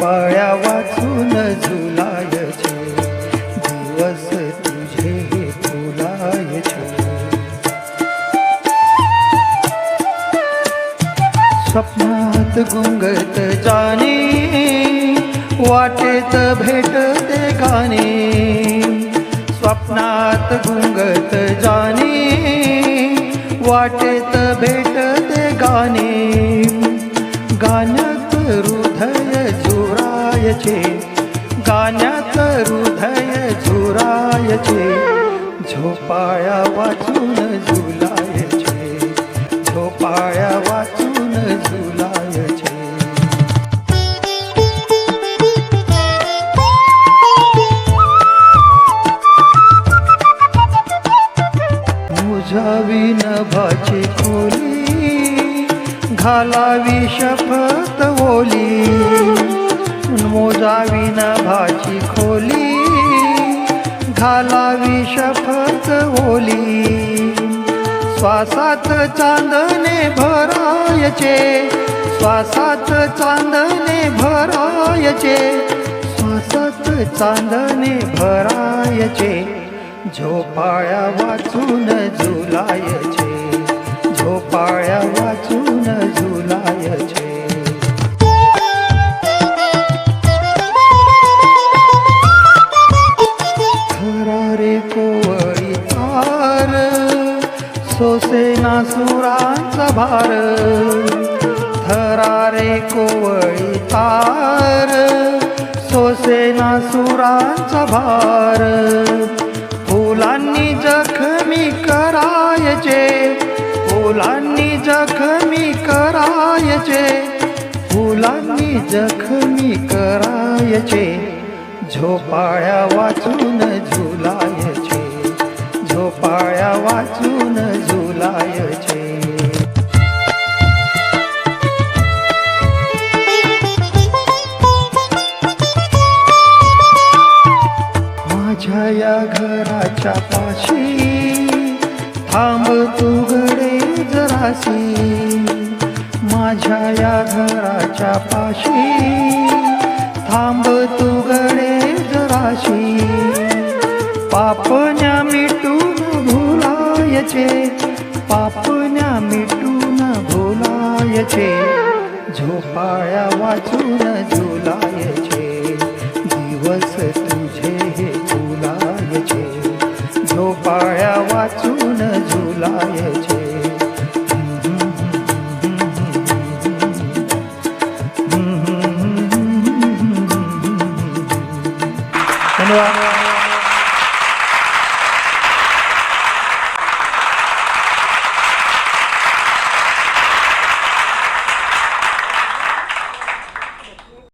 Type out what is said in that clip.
पाया वाचून झुलायचे. दिवस तुझे फुलायचे. स्वप्नात गुंगत जाणे वाटेत भेटते गाणे. स्वप्नात गुंगत जाणे वाटेत भेटते गाणे. गाण्यात हृदय झुरायचे गाण्यात हृदय झुरायचे झोपाळ्या वाचून झुलायचे झोपाळ्या वाचून झुलायचे. मुजावी नभाची खोली घालावी शपथ ओली. मोजावी भाची खोली. घालावी शपथ ओली. श्वासात चांदणे भरायचे. श्वासात चांदणे भरायचे. श्वासात चांदणे भरायचे. झोपाळ्या वाचू भार थरारे कोवळी तार सोसेना सुरांचा भार. फुलांनी जखमी करायचे फुलांनी जखमी करायचे फुलांनी जखमी करायचे झोपाळ्या वाचून झुलायचे झोपाळ्या वाचून झुला माझ्या या घराच्या पाशी. थांब तू गडे जरासी माझ्या या घराच्या पाशी. थांब तू जराशी. पापण्या मिटून भुलायचे. पापण्या मिटून भुलायचे. झोपाळ्या वाचून झुलायचे. झुलायचे झोपाळ्या वाचून झुलायचे धन्यवाद